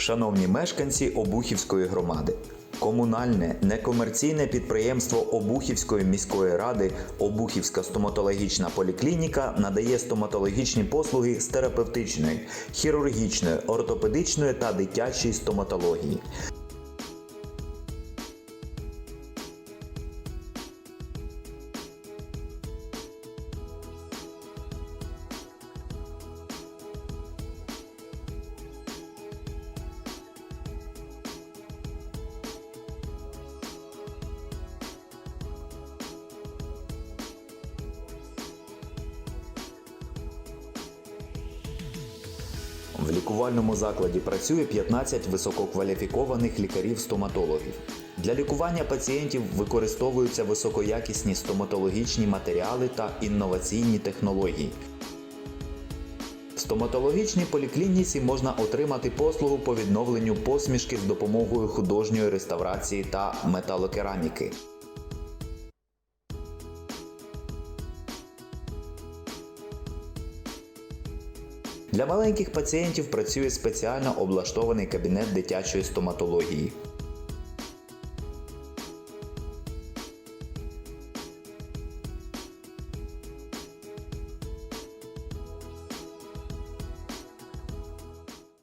Шановні мешканці Обухівської громади. Комунальне некомерційне підприємство Обухівської міської ради Обухівська стоматологічна поліклініка надає стоматологічні послуги з терапевтичної, хірургічної, ортопедичної та дитячої стоматології. В лікувальному закладі працює 15 висококваліфікованих лікарів-стоматологів. Для лікування пацієнтів використовуються високоякісні стоматологічні матеріали та інноваційні технології. В стоматологічній поліклініці можна отримати послугу по відновленню посмішки з допомогою художньої реставрації та металокераміки. Для маленьких пацієнтів працює спеціально облаштований кабінет дитячої стоматології.